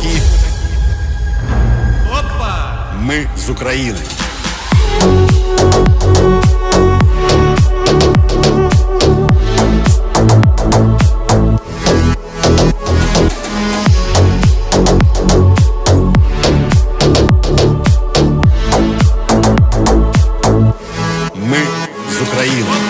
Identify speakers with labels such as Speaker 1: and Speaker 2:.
Speaker 1: такі. Опа! Ми з України. Ми з України.